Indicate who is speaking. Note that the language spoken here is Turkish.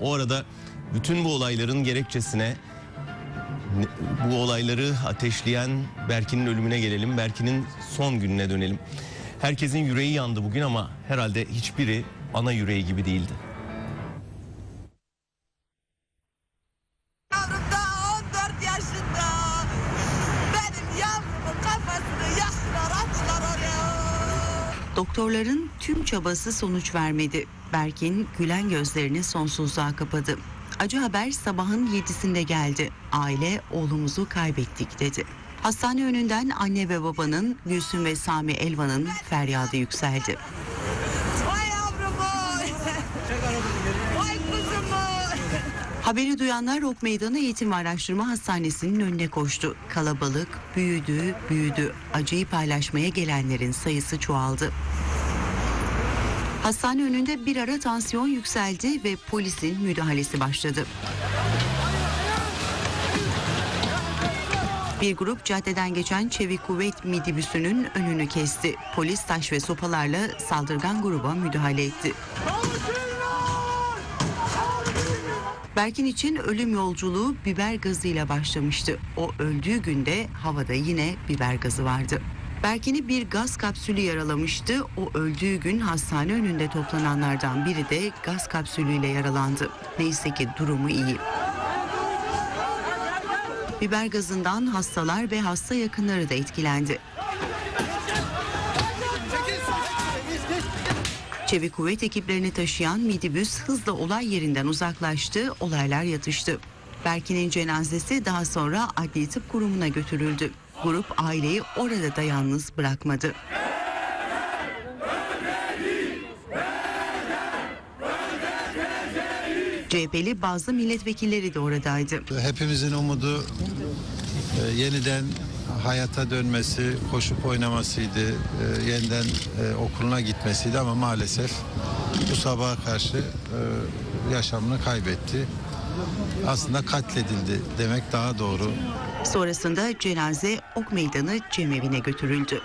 Speaker 1: O arada bütün bu olayların gerekçesine ne- bu olayları ateşleyen Berkin'in ölümüne gelelim. Berkin'in son gününe dönelim. Herkesin yüreği yandı bugün ama herhalde hiçbiri ana yüreği gibi değildi.
Speaker 2: Doktorların tüm çabası sonuç vermedi. Berkin gülen gözlerini sonsuzluğa kapadı. Acı haber sabahın yedisinde geldi. Aile oğlumuzu kaybettik dedi. Hastane önünden anne ve babanın Gülsüm ve Sami Elvan'ın feryadı yükseldi. Haberi duyanlar Ok Meydanı Eğitim ve Araştırma Hastanesi'nin önüne koştu. Kalabalık büyüdü, büyüdü. Acıyı paylaşmaya gelenlerin sayısı çoğaldı. Hastane önünde bir ara tansiyon yükseldi ve polisin müdahalesi başladı. Bir grup caddeden geçen Çevik Kuvvet midibüsünün önünü kesti. Polis taş ve sopalarla saldırgan gruba müdahale etti. Berkin için ölüm yolculuğu biber gazıyla başlamıştı. O öldüğü günde havada yine biber gazı vardı. Berkin'i bir gaz kapsülü yaralamıştı. O öldüğü gün hastane önünde toplananlardan biri de gaz kapsülüyle yaralandı. Neyse ki durumu iyi. Biber gazından hastalar ve hasta yakınları da etkilendi. Çevik kuvvet ekiplerini taşıyan midibüs hızla olay yerinden uzaklaştı, olaylar yatıştı. Berkin'in cenazesi daha sonra adli tıp kurumuna götürüldü. Grup aileyi orada da yalnız bırakmadı. CHP'li bazı milletvekilleri de oradaydı.
Speaker 3: Hepimizin umudu e, yeniden hayata dönmesi, koşup oynamasıydı, e, yeniden e, okuluna gitmesiydi ama maalesef bu sabaha karşı e, yaşamını kaybetti. Aslında katledildi demek daha doğru.
Speaker 2: Sonrasında cenaze Ok Meydanı cemevine götürüldü.